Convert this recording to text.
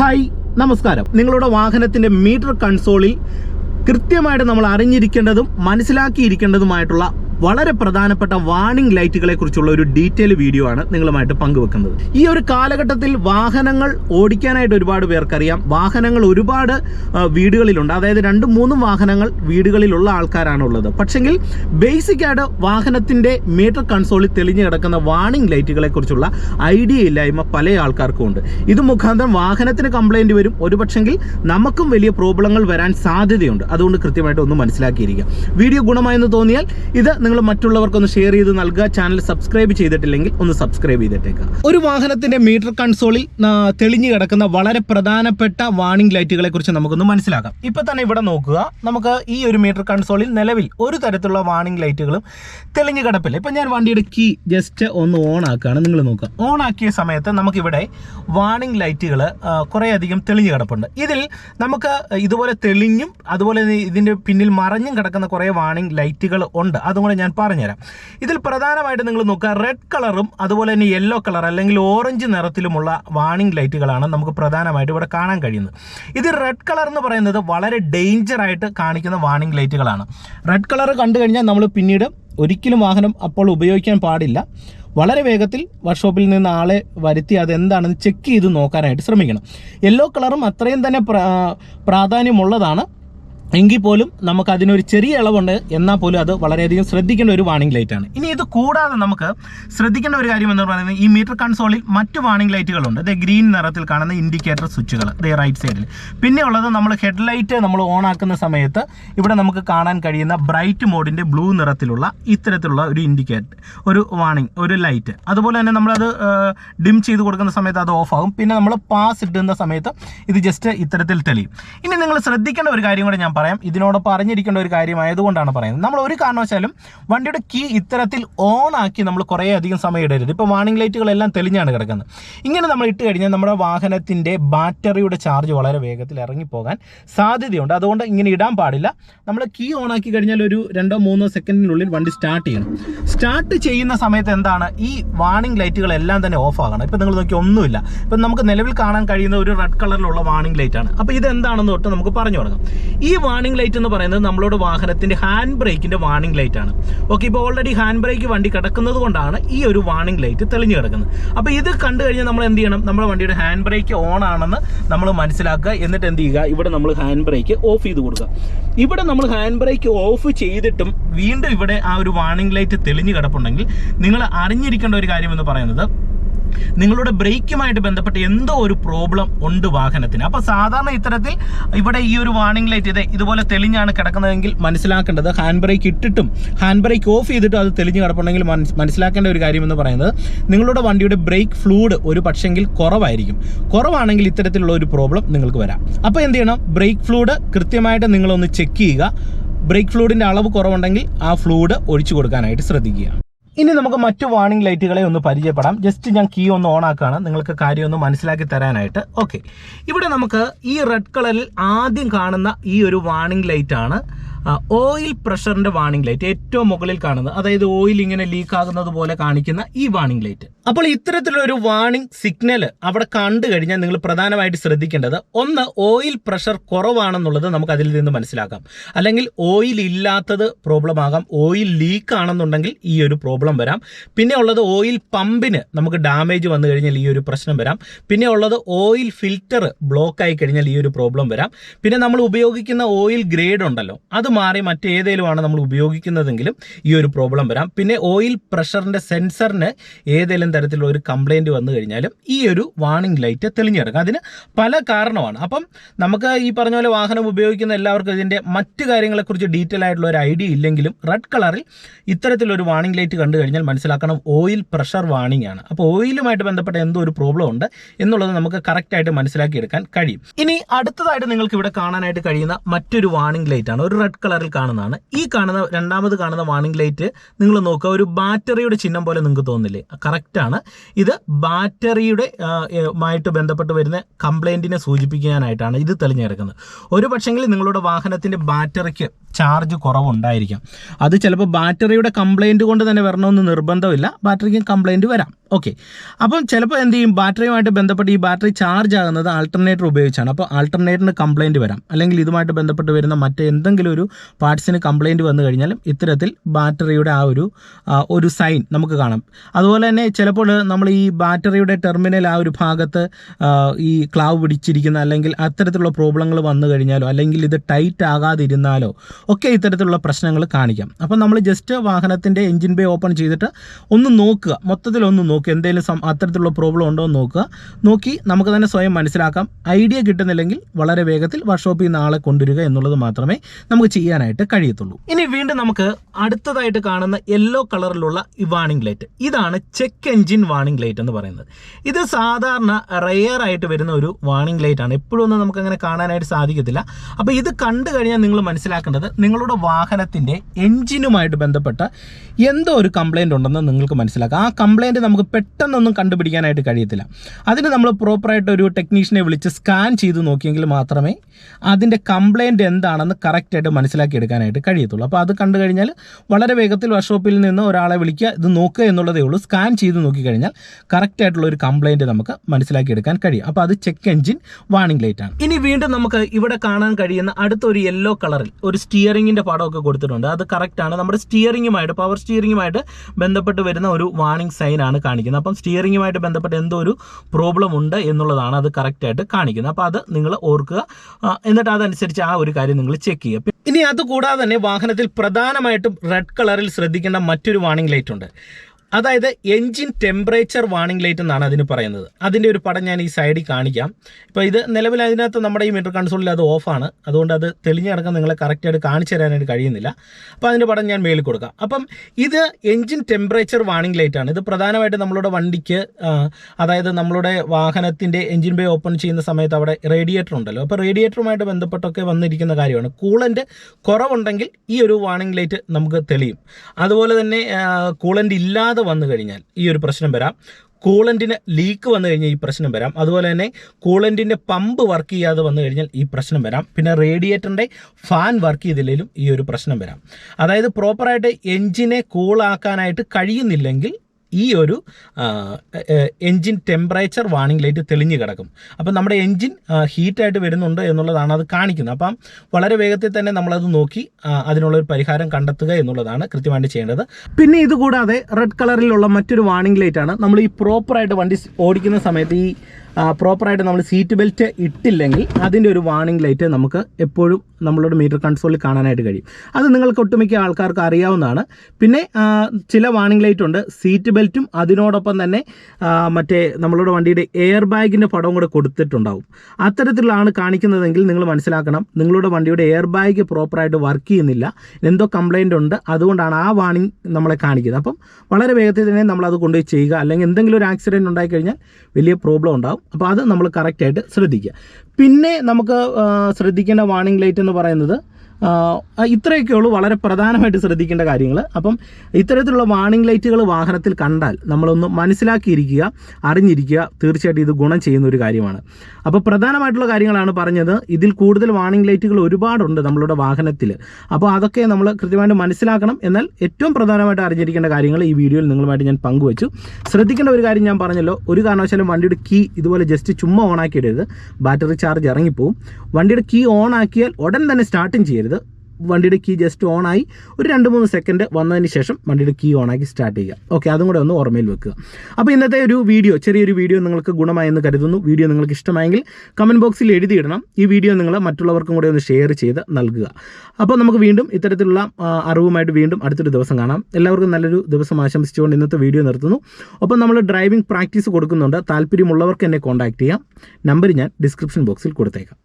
Hi നമസ്കാരം. നിങ്ങളുടെ വാഹനത്തിന്റെ മീറ്റർ കൺസോളിൽ കൃത്യമായിട്ട് നമ്മൾ അറിഞ്ഞിരിക്കേണ്ടതും മനസ്സിലാക്കിയിരിക്കേണ്ടതുമായിട്ടുള്ള വളരെ പ്രധാനപ്പെട്ട വാണിംഗ് ലൈറ്റുകളെ കുറിച്ചുള്ള ഒരു ഡീറ്റെയിൽ വീഡിയോ ആണ് നിങ്ങളുമായിട്ട് പങ്കുവെക്കുന്നത്. ഈ ഒരു കാലഘട്ടത്തിൽ വാഹനങ്ങൾ ഓടിക്കാനായിട്ട് ഒരുപാട് പേർക്കറിയാം. വാഹനങ്ങൾ ഒരുപാട് വീടുകളിലുണ്ട്. അതായത് രണ്ടും മൂന്നും വാഹനങ്ങൾ വീടുകളിലുള്ള ആൾക്കാരാണ് ഉള്ളത് പക്ഷെങ്കിൽ ബേസിക് ആയിട്ട് വാഹനത്തിന്റെ മീറ്റർ കൺസോളിൽ തെളിഞ്ഞു കിടക്കുന്ന വാണിംഗ് ലൈറ്റുകളെ കുറിച്ചുള്ള ഐഡിയ ഇല്ലായ്മ പല ആൾക്കാർക്കും ഉണ്ട്. ഇത് മുഖാന്തരം വാഹനത്തിന് കംപ്ലൈന്റ് വരും. ഒരു പക്ഷെങ്കിൽ നമുക്കും വലിയ പ്രോബ്ലങ്ങൾ വരാൻ സാധ്യതയുണ്ട്. അതുകൊണ്ട് കൃത്യമായിട്ട് ഒന്ന് മനസ്സിലാക്കിയിരിക്കുക. വീഡിയോ ഗുണമായെന്ന് തോന്നിയാൽ ഇത് നിങ്ങൾ മറ്റുള്ളവർക്കൊന്ന് ഷെയർ ചെയ്ത് നൽകുക. ചാനൽ സബ്സ്ക്രൈബ് ചെയ്തിട്ടില്ലെങ്കിൽ ഒന്ന് സബ്സ്ക്രൈബ് ചെയ്തിട്ടേക്കുക ഒരു വാഹനത്തിന്റെ മീറ്റർ കൺസോളിൽ തെളിഞ്ഞു കിടക്കുന്ന വളരെ പ്രധാനപ്പെട്ട വാർണിംഗ് ലൈറ്റുകളെ കുറിച്ച് നമുക്കൊന്ന് മനസ്സിലാക്കാം. ഇപ്പൊ തന്നെ ഇവിടെ നോക്കുക. നമുക്ക് ഈ ഒരു മീറ്റർ കൺസോളിൽ നിലവിൽ ഒരു തരത്തിലുള്ള വാർണിംഗ് ലൈറ്റുകളും തെളിഞ്ഞു കിടപ്പില്ല. ഇപ്പൊ ഞാൻ വണ്ടിയുടെ കീ ജസ്റ്റ് ഒന്ന് ഓൺ ആക്കുകയാണ്. നിങ്ങൾ നോക്കുക. ഓൺ ആക്കിയ സമയത്ത് നമുക്കിവിടെ വാർണിംഗ് ലൈറ്റുകൾ കുറേയധികം തെളിഞ്ഞു കിടപ്പുണ്ട്. ഇതിൽ നമുക്ക് ഇതുപോലെ തെളിഞ്ഞും അതുപോലെ ഇതിന്റെ പിന്നിൽ മറഞ്ഞും കിടക്കുന്ന കുറേ വാർണിംഗ് ലൈറ്റുകൾ ഉണ്ട്. അതും കൂടെ ഞാൻ പറഞ്ഞുതരാം. ഇതിൽ പ്രധാനമായിട്ട് നിങ്ങൾ നോക്കുക റെഡ് കളറും അതുപോലെ തന്നെ യെല്ലോ കളർ അല്ലെങ്കിൽ ഓറഞ്ച് നിറത്തിലുമുള്ള വാണിംഗ് ലൈറ്റുകളാണ് നമുക്ക് പ്രധാനമായിട്ട് ഇവിടെ കാണാൻ കഴിയുന്നത്. ഇത് റെഡ് കളർ എന്ന് പറയുന്നത് വളരെ ഡേഞ്ചർ ആയിട്ട് കാണിക്കുന്ന വാണിംഗ് ലൈറ്റുകളാണ് റെഡ് കളർ കണ്ടു കഴിഞ്ഞാൽ നമ്മൾ പിന്നീട് ഒരിക്കലും വാഹനം അപ്പോൾ ഉപയോഗിക്കാൻ പാടില്ല. വളരെ വേഗത്തിൽ വർക്ക്ഷോപ്പിൽ നിന്ന് ആളെ വരുത്തി അതെന്താണെന്ന് ചെക്ക് ചെയ്ത് നോക്കാനായിട്ട് ശ്രമിക്കണം. യെല്ലോ കളറും അത്രയും തന്നെ പ്രാ- പ്രാധാന്യമുള്ളതാണ്. എങ്കിൽ പോലും നമുക്ക് അതിനൊരു ചെറിയ ഇളവുണ്ട് എന്നാൽ പോലും അത് വളരെയധികം ശ്രദ്ധിക്കേണ്ട ഒരു വാണിംഗ് ലൈറ്റ് ആണ്. ഇനി ഇത് കൂടാതെ നമുക്ക് ശ്രദ്ധിക്കേണ്ട ഒരു കാര്യം എന്ന് പറയുന്നത് ഈ മീറ്റർ കൺസോളിൽ മറ്റു വാണിംഗ് ലൈറ്റുകളുണ്ട് ഇത് ഗ്രീൻ നിറത്തിൽ കാണുന്ന ഇൻഡിക്കേറ്റർ സ്വിച്ചുകൾ ദേ റൈറ്റ് സൈഡിൽ പിന്നെ ഉള്ളത് നമ്മൾ ഹെഡ് ലൈറ്റ് നമ്മൾ ഓൺ ആക്കുന്ന സമയത്ത് ഇവിടെ നമുക്ക് കാണാൻ കഴിയുന്ന ബ്രൈറ്റ് മോഡിന്റെ ബ്ലൂ നിറത്തിലുള്ള ഇത്തരത്തിലുള്ള ഒരു ഇൻഡിക്കേറ്റർ ഒരു വാണിംഗ് ഒരു ലൈറ്റ് അതുപോലെ തന്നെ നമ്മളത് ഡിം ചെയ്ത് കൊടുക്കുന്ന സമയത്ത് അത് ഓഫ് ആകും. പിന്നെ നമ്മൾ പാസ് ഇടുന്ന സമയത്ത് ഇത് ജസ്റ്റ് ഇത്തരത്തിൽ തെളിയും. ഇനി നിങ്ങൾ ശ്രദ്ധിക്കേണ്ട ഒരു കാര്യം കൂടെ ഞാൻ പറയാം. ഇതിനോടൊപ്പം അറിഞ്ഞിരിക്കേണ്ട ഒരു കാര്യമായതുകൊണ്ടാണ് പറയുന്നത്. നമ്മൾ ഒരു കാരണവശാലും വണ്ടിയുടെ കീ ഇത്തരത്തിൽ ഓൺ ആക്കി നമ്മൾ കുറേ അധികം സമയം ഇടരുത്. ഇപ്പോൾ വാർണിംഗ് ലൈറ്റുകളെല്ലാം തെളിഞ്ഞാണ് കിടക്കുന്നത്. ഇങ്ങനെ നമ്മൾ ഇട്ട് കഴിഞ്ഞാൽ നമ്മുടെ വാഹനത്തിന്റെ ബാറ്ററിയുടെ ചാർജ് വളരെ വേഗത്തിൽ ഇറങ്ങിപ്പോകാൻ സാധ്യതയുണ്ട്. അതുകൊണ്ട് ഇങ്ങനെ ഇടാൻ പാടില്ല. നമ്മൾ കീ ഓൺ ആക്കി കഴിഞ്ഞാൽ ഒരു രണ്ടോ മൂന്നോ സെക്കൻഡിനുള്ളിൽ വണ്ടി സ്റ്റാർട്ട് ചെയ്യണം. സ്റ്റാർട്ട് ചെയ്യുന്ന സമയത്ത് എന്താണ്? ഈ വാർണിംഗ് ലൈറ്റുകളെല്ലാം തന്നെ ഓഫ് ആകണം. ഇപ്പം നിങ്ങൾ നോക്കി ഒന്നുമില്ല. ഇപ്പം നമുക്ക് നിലവിൽ കാണാൻ കഴിയുന്ന ഒരു റെഡ് കളറിലുള്ള വാണിംഗ് ലൈറ്റാണ് അപ്പോൾ ഇത് എന്താണെന്ന് തൊട്ട് നമുക്ക് പറഞ്ഞു തുടങ്ങാം. ഈ വാർണിംഗ് ലൈറ്റ് എന്ന് പറയുന്നത് നമ്മളോട് വാഹനത്തിന്റെ ഹാൻഡ് ബ്രേക്കിന്റെ വാർണിംഗ് ലൈറ്റ് ആണ്. ഓക്കെ ഇപ്പോൾ ഓൾറെഡി ഹാൻഡ് ബ്രേക്ക് വണ്ടി കിടക്കുന്നത് കൊണ്ടാണ് ഈ ഒരു വാർണിംഗ് ലൈറ്റ് തെളിഞ്ഞു കിടക്കുന്നത്. അപ്പോൾ ഇത് കണ്ടു കഴിഞ്ഞാൽ നമ്മൾ എന്ത് ചെയ്യണം? നമ്മുടെ വണ്ടിയുടെ ഹാൻഡ് ബ്രേക്ക് ഓൺ ആണെന്ന് നമ്മൾ മനസ്സിലാക്കുക. എന്നിട്ട് എന്ത് ചെയ്യുക? ഇവിടെ നമ്മൾ ഹാൻഡ് ബ്രേക്ക് ഓഫ് ചെയ്ത് കൊടുക്കുക. ഇവിടെ നമ്മൾ ഹാൻഡ് ബ്രേക്ക് ഓഫ് ചെയ്തിട്ടും വീണ്ടും ഇവിടെ ആ ഒരു വാർണിംഗ് ലൈറ്റ് തെളിഞ്ഞു കിടപ്പുണ്ടെങ്കിൽ നിങ്ങൾ അറിഞ്ഞിരിക്കേണ്ട ഒരു കാര്യം എന്ന് പറയുന്നത് നിങ്ങളുടെ ബ്രേക്കുമായിട്ട് ബന്ധപ്പെട്ട് എന്തോ ഒരു പ്രോബ്ലം ഉണ്ട് വാഹനത്തിന്. അപ്പോൾ സാധാരണ ഇത്തരത്തിൽ ഇവിടെ ഈ ഒരു വാർണിംഗ് ലൈറ്റ് ഇത് ഇതുപോലെ തെളിഞ്ഞാണ് കിടക്കുന്നതെങ്കിൽ മനസ്സിലാക്കേണ്ടത് ഹാൻഡ് ബ്രേക്ക് ഇട്ടിട്ടും ഹാൻഡ് ബ്രേക്ക് ഓഫ് ചെയ്തിട്ടും അത് തെളിഞ്ഞ് കിടപ്പുണ്ടെങ്കിൽ മനസ്സിലാക്കേണ്ട ഒരു കാര്യം എന്ന് പറയുന്നത് നിങ്ങളുടെ വണ്ടിയുടെ ബ്രേക്ക് ഫ്ലൂഡ് ഒരു പക്ഷെങ്കിൽ കുറവായിരിക്കും. കുറവാണെങ്കിൽ ഇത്തരത്തിലുള്ള ഒരു പ്രോബ്ലം നിങ്ങൾക്ക് വരാം. അപ്പോൾ എന്ത് ചെയ്യണം? ബ്രേക്ക് ഫ്ലൂഡ് കൃത്യമായിട്ട് നിങ്ങളൊന്ന് ചെക്ക് ചെയ്യുക. ബ്രേക്ക് ഫ്ലൂഡിന്റെ അളവ് കുറവുണ്ടെങ്കിൽ ആ ഫ്ലൂഡ് ഒഴിച്ചു കൊടുക്കാനായിട്ട് ശ്രദ്ധിക്കുക. ഇനി നമുക്ക് മറ്റു വാർണിംഗ് ലൈറ്റുകളെ ഒന്ന് പരിചയപ്പെടാം. ജസ്റ്റ് ഞാൻ കീ ഒന്ന് ഓൺ ആക്കുകയാണ് നിങ്ങൾക്ക് കാര്യം ഒന്ന് മനസ്സിലാക്കി തരാനായിട്ട്. ഓക്കെ ഇവിടെ നമുക്ക് ഈ റെഡ് കളറിൽ ആദ്യം കാണുന്ന ഈ ഒരു വാർണിംഗ് ലൈറ്റാണ് ഓയിൽ പ്രഷറിന്റെ വാണിംഗ് ലൈറ്റ് ഏറ്റവും മുകളിൽ കാണുന്നത് അതായത് ഓയിൽ ഇങ്ങനെ ലീക്ക് ആകുന്നത് പോലെ കാണിക്കുന്ന ഈ വാണിംഗ് ലൈറ്റ് അപ്പോൾ ഇത്തരത്തിലുള്ള ഒരു വാണിംഗ് സിഗ്നൽ അവിടെ കണ്ടു കഴിഞ്ഞാൽ നിങ്ങൾ പ്രധാനമായിട്ട് ശ്രദ്ധിക്കേണ്ടത് ഒന്ന് ഓയിൽ പ്രഷർ കുറവാണെന്നുള്ളത് നമുക്ക് അതിൽ നിന്ന് മനസ്സിലാക്കാം. അല്ലെങ്കിൽ ഓയിൽ ഇല്ലാത്തത് പ്രോബ്ലം ആകാം ഓയിൽ ലീക്ക് ആണെന്നുണ്ടെങ്കിൽ ഈ ഒരു പ്രോബ്ലം വരാം. പിന്നെ ഉള്ളത് ഓയിൽ പമ്പിന് നമുക്ക് ഡാമേജ് വന്നു കഴിഞ്ഞാൽ ഈ ഒരു പ്രശ്നം വരാം. പിന്നെ ഉള്ളത് ഓയിൽ ഫിൽറ്റർ ബ്ലോക്ക് ആയി കഴിഞ്ഞാൽ ഈ ഒരു പ്രോബ്ലം വരാം. പിന്നെ നമ്മൾ ഉപയോഗിക്കുന്ന ഓയിൽ ഗ്രേഡ് ഉണ്ടല്ലോ അത് മാറി മറ്റേതേലും ആണ് നമ്മൾ ഉപയോഗിക്കുന്നതെങ്കിലും ഈ ഒരു പ്രോബ്ലം വരാം. പിന്നെ ഓയിൽ പ്രഷറിന്റെ സെൻസറിന് ഏതെങ്കിലും തരത്തിലുള്ള ഒരു കംപ്ലൈന്റ് വന്നു കഴിഞ്ഞാലും ഈ ഒരു വാണിംഗ് ലൈറ്റ് തെളിഞ്ഞിറങ്ങും. അതിന് പല കാരണമാണ്. അപ്പം നമുക്ക് ഈ പറഞ്ഞ പോലെ വാഹനം ഉപയോഗിക്കുന്ന എല്ലാവർക്കും ഇതിന്റെ മറ്റു കാര്യങ്ങളെക്കുറിച്ച് ഡീറ്റെയിൽ ആയിട്ടുള്ള ഒരു ഐഡിയ ഇല്ലെങ്കിലും റെഡ് കളറിൽ ഇത്തരത്തിലൊരു വാണിംഗ് ലൈറ്റ് കണ്ടു കഴിഞ്ഞാൽ മനസ്സിലാക്കണം ഓയിൽ പ്രഷർ വാണിംഗ് ആണ്. അപ്പോൾ ഓയിലുമായിട്ട് ബന്ധപ്പെട്ട എന്തോ ഒരു പ്രോബ്ലം ഉണ്ട് എന്നുള്ളത് നമുക്ക് കറക്റ്റായിട്ട് മനസ്സിലാക്കിയെടുക്കാൻ കഴിയും. ഇനി അടുത്തതായിട്ട് നിങ്ങൾക്ക് ഇവിടെ കാണാനായിട്ട് കഴിയുന്ന മറ്റൊരു വാണിംഗ് ലൈറ്റ് ആണ്. ഒരു റെഡ് കളറിൽ കാണുന്നതാണ്. ഈ കാണുന്ന രണ്ടാമത് കാണുന്ന വാണിംഗ് ലൈറ്റ് നിങ്ങൾ നോക്കുക ഒരു ബാറ്ററിയുടെ ചിഹ്നം പോലെ നിങ്ങൾക്ക് തോന്നില്ലേ? കറക്റ്റാണ് ഇത് ബാറ്ററിയുടെ ആയിട്ട് ബന്ധപ്പെട്ട് വരുന്ന കംപ്ലൈന്റിനെ സൂചിപ്പിക്കാനായിട്ടാണ് ഇത് തെളിഞ്ഞു കിടക്കുന്നത് ഒരു പക്ഷെങ്കിൽ നിങ്ങളുടെ വാഹനത്തിന്റെ ബാറ്ററിക്ക് ചാർജ് കുറവുണ്ടായിരിക്കാം. അത് ചിലപ്പോൾ ബാറ്ററിയുടെ കംപ്ലൈന്റ് കൊണ്ട് തന്നെ വരണമെന്ന് നിർബന്ധമില്ല. ബാറ്ററിക്ക് കംപ്ലൈന്റ് വരാം. ഓക്കെ അപ്പം ചിലപ്പോൾ എന്ത് ചെയ്യും? ബാറ്ററിയുമായിട്ട് ബന്ധപ്പെട്ട് ഈ ബാറ്ററി ചാർജ് ആകുന്നത് ആൾട്ടർനേറ്റർ ഉപയോഗിച്ചാണ്. അപ്പോൾ ആൾട്ടർനേറ്ററിന് കംപ്ലൈന്റ് വരാം. അല്ലെങ്കിൽ ഇതുമായിട്ട് ബന്ധപ്പെട്ട് വരുന്ന മറ്റെന്തെങ്കിലും ഒരു പാർട്സിന് കംപ്ലൈന്റ് വന്നു കഴിഞ്ഞാലും ഇത്തരത്തിൽ ബാറ്ററിയുടെ ആ ഒരു ഒരു സൈൻ നമുക്ക് കാണാം. അതുപോലെ തന്നെ ചിലപ്പോൾ നമ്മൾ ഈ ബാറ്ററിയുടെ ടെർമിനൽ ആ ഒരു ഭാഗത്ത് ഈ ക്ലാവ് പിടിച്ചിരിക്കുന്ന അല്ലെങ്കിൽ അത്തരത്തിലുള്ള പ്രോബ്ലങ്ങൾ വന്നു കഴിഞ്ഞാലോ അല്ലെങ്കിൽ ഇത് ടൈറ്റ് ആകാതിരുന്നാലോ ഒക്കെ ഇത്തരത്തിലുള്ള പ്രശ്നങ്ങൾ കാണിക്കാം. അപ്പം നമ്മൾ ജസ്റ്റ് വാഹനത്തിന്റെ എഞ്ചിൻ ബേ ഓപ്പൺ ചെയ്തിട്ട് ഒന്ന് നോക്കുക. മൊത്തത്തിൽ ഒന്ന് നോക്കുക. എന്തെങ്കിലും അത്തരത്തിലുള്ള പ്രോബ്ലം ഉണ്ടോ എന്ന് നോക്കുക. നോക്കി നമുക്ക് തന്നെ സ്വയം മനസ്സിലാക്കാം. ഐഡിയ കിട്ടുന്നില്ലെങ്കിൽ വളരെ വേഗത്തിൽ വർക്ക്ഷോപ്പിൽ നിന്ന് ആളെ കൊണ്ടുവരിക എന്നുള്ളത് മാത്രമേ നമുക്ക് ചെയ്യാനായിട്ട് കഴിയത്തുള്ളൂ. ഇനി വീണ്ടും നമുക്ക് അടുത്തതായിട്ട് കാണുന്ന യെല്ലോ കളറിലുള്ള ഈ വാണിംഗ് ലൈറ്റ് ഇതാണ് ചെക്ക് എഞ്ചിൻ വാണിംഗ് ലൈറ്റ് എന്ന് പറയുന്നത്. ഇത് സാധാരണ റയർ ആയിട്ട് വരുന്ന ഒരു വാണിംഗ് ലൈറ്റ് ആണ്. എപ്പോഴും ഒന്നും നമുക്ക് അങ്ങനെ കാണാനായിട്ട് സാധിക്കത്തില്ല. അപ്പോൾ ഇത് കണ്ടു കഴിഞ്ഞാൽ നിങ്ങൾ മനസ്സിലാക്കേണ്ടത് നിങ്ങളുടെ വാഹനത്തിന്റെ എഞ്ചിനുമായിട്ട് ബന്ധപ്പെട്ട എന്തോ ഒരു കംപ്ലൈന്റ് ഉണ്ടെന്ന് നിങ്ങൾക്ക് മനസ്സിലാക്കാം. ആ കംപ്ലൈന്റ് നമുക്ക് പെട്ടെന്നൊന്നും കണ്ടുപിടിക്കാനായിട്ട് കഴിയത്തില്ല. അതിന് നമ്മൾ പ്രോപ്പറായിട്ട് ഒരു ടെക്നീഷ്യനെ വിളിച്ച് സ്കാൻ ചെയ്ത് നോക്കിയെങ്കിൽ മാത്രമേ അതിന്റെ കംപ്ലൈന്റ് എന്താണെന്ന് കറക്റ്റായിട്ട് മനസ്സിലാക്കിയെടുക്കാനായിട്ട് കഴിയത്തുള്ളൂ. അപ്പോൾ അത് കണ്ടു കഴിഞ്ഞാൽ വളരെ വേഗത്തിൽ വർക്ക്ഷോപ്പിൽ നിന്ന് ഒരാളെ വിളിക്കുക ഇത് നോക്കുക എന്നുള്ളതേ ഉള്ളൂ. സ്കാൻ ചെയ്ത് നോക്കിക്കഴിഞ്ഞാൽ കറക്റ്റായിട്ടുള്ള ഒരു കംപ്ലൈന്റ് നമുക്ക് മനസ്സിലാക്കിയെടുക്കാൻ കഴിയും. അപ്പോൾ അത് ചെക്ക് എഞ്ചിൻ വാണിംഗ് ലൈറ്റ് ആണ്. ഇനി വീണ്ടും നമുക്ക് ഇവിടെ കാണാൻ കഴിയുന്ന അടുത്തൊരു യെല്ലോ കളറിൽ ഒരു സ്റ്റിയറിംഗിന്റെ പടമൊക്കെ കൊടുത്തിട്ടുണ്ട്. അത് കറക്റ്റാണ് നമ്മുടെ സ്റ്റിയറിംഗുമായിട്ട് പവർ സ്റ്റിയറിംഗുമായിട്ട് ബന്ധപ്പെട്ട് വരുന്ന ഒരു വാണിംഗ് സൈൻ ആണ് കാണിക്കുന്നത്. അപ്പം സ്റ്റിയറിംഗുമായിട്ട് ബന്ധപ്പെട്ട് എന്തോ ഒരു പ്രോബ്ലം ഉണ്ട് എന്നുള്ളതാണ് അത് കറക്റ്റായിട്ട് കാണിക്കുന്നത്. അപ്പോൾ അത് നിങ്ങൾ ഓർക്കുക. എന്നിട്ട് അതനുസരിച്ച് ആ ഒരു കാര്യം നിങ്ങൾ ചെക്ക് ചെയ്യുക. ഇനി അത് കൂടാതെ തന്നെ വാഹനത്തിൽ പ്രധാനമായിട്ടും റെഡ് കളറിൽ ശ്രദ്ധിക്കേണ്ട മറ്റൊരു വാണിംഗ് ലൈറ്റ് ഉണ്ട്. അതായത് എൻജിൻ ടെമ്പറേച്ചർ വാണിംഗ് ലൈറ്റ് എന്നാണ് അതിന് പറയുന്നത്. അതിന്റെ ഒരു പടം ഞാൻ ഈ സൈഡിൽ കാണിക്കാം. ഇപ്പോൾ ഇത് നിലവിൽ അതിനകത്ത് നമ്മുടെ ഈ മീറ്റർ കൺസോളിൽ അത് ഓഫാണ് അതുകൊണ്ട് അത് തെളിഞ്ഞ് കിടക്കാൻ നിങ്ങളെ കറക്റ്റായിട്ട് കാണിച്ചു തരാനായിട്ട് കഴിയുന്നില്ല. അപ്പോൾ അതിന്റെ പടം ഞാൻ മേളിൽ കൊടുക്കാം. അപ്പം ഇത് എൻജിൻ ടെമ്പറേച്ചർ വാണിംഗ് ലൈറ്റ് ആണ്. ഇത് പ്രധാനമായിട്ട് നമ്മളുടെ വണ്ടിക്ക് അതായത് നമ്മളുടെ വാഹനത്തിന്റെ എൻജിൻ ബേ ഓപ്പൺ ചെയ്യുന്ന സമയത്ത് അവിടെ റേഡിയേറ്റർ ഉണ്ടല്ലോ. അപ്പോൾ റേഡിയേറ്ററുമായിട്ട് ബന്ധപ്പെട്ടൊക്കെ വന്നിരിക്കുന്ന കാര്യമാണ്. കൂളന്റ് കുറവുണ്ടെങ്കിൽ ഈ ഒരു വാണിംഗ് ലൈറ്റ് നമുക്ക് തെളിയും. അതുപോലെ തന്നെ കൂളന്റ് ഇല്ലാതെ വന്നു കഴിഞ്ഞാൽ ഈ ഒരു പ്രശ്നം വരാം. കൂളന്റിന് ലീക്ക് വന്നു കഴിഞ്ഞാൽ ഈ പ്രശ്നം വരാം. അതുപോലെ തന്നെ കൂളന്റിന്റെ പമ്പ് വർക്ക് ചെയ്യാതെ വന്നു കഴിഞ്ഞാൽ ഈ പ്രശ്നം വരാം. പിന്നെ റേഡിയേറ്ററിന്റെ ഫാൻ വർക്ക് ചെയ്തില്ലെങ്കിലും ഈ ഒരു പ്രശ്നം വരാം. അതായത് പ്രോപ്പറായിട്ട് എൻജിനെ കൂളാക്കാനായിട്ട് കഴിയുന്നില്ലെങ്കിൽ ഈ ഒരു എൻജിൻ ടെമ്പറേച്ചർ വാണിംഗ് ലൈറ്റ് തെളിഞ്ഞു കിടക്കും. അപ്പം നമ്മുടെ എൻജിൻ ഹീറ്റായിട്ട് വരുന്നുണ്ട് എന്നുള്ളതാണ് അത് കാണിക്കുന്നത്. അപ്പം വളരെ വേഗത്തിൽ തന്നെ നമ്മളത് നോക്കി അതിനുള്ള ഒരു പരിഹാരം കണ്ടെത്തുക എന്നുള്ളതാണ് കൃത്യമായിട്ട് ചെയ്യേണ്ടത്. പിന്നെ ഇതുകൂടാതെ റെഡ് കളറിലുള്ള മറ്റൊരു വാണിംഗ് ലൈറ്റാണ്. നമ്മൾ ഈ പ്രോപ്പറായിട്ട് വണ്ടി ഓടിക്കുന്ന സമയത്ത് ഈ പ്രോപ്പറായിട്ട് നമ്മൾ സീറ്റ് ബെൽറ്റ് ഇട്ടില്ലെങ്കിൽ അതിന്റെ ഒരു വാർണിംഗ് ലൈറ്റ് നമുക്ക് എപ്പോഴും നമ്മളോട് മീറ്റർ കൺസോളിൽ കാണാനായിട്ട് കഴിയും. അത് നിങ്ങൾക്ക് ഒട്ടുമിക്ക ആൾക്കാർക്ക് അറിയാവുന്നതാണ്. പിന്നെ ചില വാർണിംഗ് ലൈറ്റ് ഉണ്ട്. സീറ്റ് ബെൽറ്റും അതിനോടൊപ്പം തന്നെ മറ്റേ നമ്മളുടെ വണ്ടിയുടെ എയർ ബാഗിന്റെ പടവും കൂടെ കൊടുത്തിട്ടുണ്ടാവും. അത്തരത്തിലാണ് കാണിക്കുന്നതെങ്കിൽ നിങ്ങൾ മനസ്സിലാക്കണം നിങ്ങളുടെ വണ്ടിയുടെ എയർ ബാഗ് പ്രോപ്പറായിട്ട് വർക്ക് ചെയ്യുന്നില്ല. എന്തോ കംപ്ലൈന്റ് ഉണ്ട്. അതുകൊണ്ടാണ് ആ വാർണിംഗ് നമ്മളെ കാണിക്കുന്നത്. അപ്പം വളരെ വേഗത്തിൽ തന്നെ നമ്മളത് കൊണ്ടുപോയി ചെയ്യുക. അല്ലെങ്കിൽ എന്തെങ്കിലും ഒരു ആക്സിഡന്റ് ഉണ്ടായിക്കഴിഞ്ഞാൽ വലിയ പ്രോബ്ലം ഉണ്ടാവും. അപ്പോൾ അത് നമ്മൾ കറക്റ്റായിട്ട് ശ്രദ്ധിക്കുക. പിന്നെ നമുക്ക് ശ്രദ്ധിക്കേണ്ട വാണിംഗ് ലൈറ്റ് എന്ന് പറയുന്നത് ഇത്രയൊക്കെ ഉള്ളൂ വളരെ പ്രധാനമായിട്ട് ശ്രദ്ധിക്കേണ്ട കാര്യങ്ങൾ. അപ്പം ഇത്തരത്തിലുള്ള വാണിംഗ് ലൈറ്റുകൾ വാഹനത്തിൽ കണ്ടാൽ നമ്മളൊന്ന് മനസ്സിലാക്കിയിരിക്കുക അറിഞ്ഞിരിക്കുക തീർച്ചയായിട്ടും ഇത് ഗുണം ചെയ്യുന്ന ഒരു കാര്യമാണ്. അപ്പോൾ പ്രധാനമായിട്ടുള്ള കാര്യങ്ങളാണ് പറഞ്ഞത്. ഇതിൽ കൂടുതൽ വാണിംഗ് ലൈറ്റുകൾ ഒരുപാടുണ്ട് നമ്മളുടെ വാഹനത്തിൽ. അപ്പോൾ അതൊക്കെ നമ്മൾ കൃത്യമായിട്ട് മനസ്സിലാക്കണം. എന്നാൽ ഏറ്റവും പ്രധാനമായിട്ട് അറിഞ്ഞിരിക്കേണ്ട കാര്യങ്ങൾ ഈ വീഡിയോയിൽ നിങ്ങളുമായിട്ട് ഞാൻ പങ്കുവച്ചു. ശ്രദ്ധിക്കേണ്ട ഒരു കാര്യം ഞാൻ പറഞ്ഞല്ലോ. ഒരു കാരണവശാലും വണ്ടിയുടെ കീ ഇതുപോലെ ജസ്റ്റ് ചുമ്മാ ഓൺ ആക്കിയിടരുത്. ബാറ്ററി ചാർജ് ഇറങ്ങിപ്പോവും. വണ്ടിയുടെ കീ ഓൺ ആക്കിയാൽ ഉടൻ തന്നെ സ്റ്റാർട്ടും ചെയ്യരുത്. വണ്ടിയുടെ കീ ജസ്റ്റ് ഓൺ ആയി ഒരു രണ്ട് മൂന്ന് സെക്കൻഡ് വന്നതിന് ശേഷം വണ്ടിയുടെ കീ ഓൺ ആക്കി സ്റ്റാർട്ട് ചെയ്യുക. ഓക്കെ അതും കൂടെ ഒന്ന് ഓർമ്മയിൽ വെക്കുക. അപ്പോൾ ഇന്നത്തെ ഒരു വീഡിയോ ചെറിയൊരു വീഡിയോ നിങ്ങൾക്ക് ഗുണമായെന്ന് കരുതുന്നു. വീഡിയോ നിങ്ങൾക്ക് ഇഷ്ടമായെങ്കിൽ കമന്റ് ബോക്സിൽ എഴുതിയിടണം. ഈ വീഡിയോ നിങ്ങൾ മറ്റുള്ളവർക്കും കൂടെ ഒന്ന് ഷെയർ ചെയ്ത് നൽകുക. അപ്പോൾ നമുക്ക് വീണ്ടും ഇത്തരത്തിലുള്ള അറിവുമായിട്ട് വീണ്ടും അടുത്തൊരു ദിവസം കാണാം. എല്ലാവർക്കും നല്ലൊരു ദിവസം ആശംസിച്ചുകൊണ്ട് ഇന്നത്തെ വീഡിയോ നിർത്തുന്നു. ഒപ്പം നമ്മൾ ഡ്രൈവിംഗ് പ്രാക്ടീസ് കൊടുക്കുന്നുണ്ട്. താല്പര്യമുള്ളവർക്ക് എന്നെ കോൺടാക്ട് ചെയ്യാം. നമ്പർ ഞാൻ ഡിസ്ക്രിപ്ഷൻ ബോക്സിൽ കൊടുത്തേക്കാം.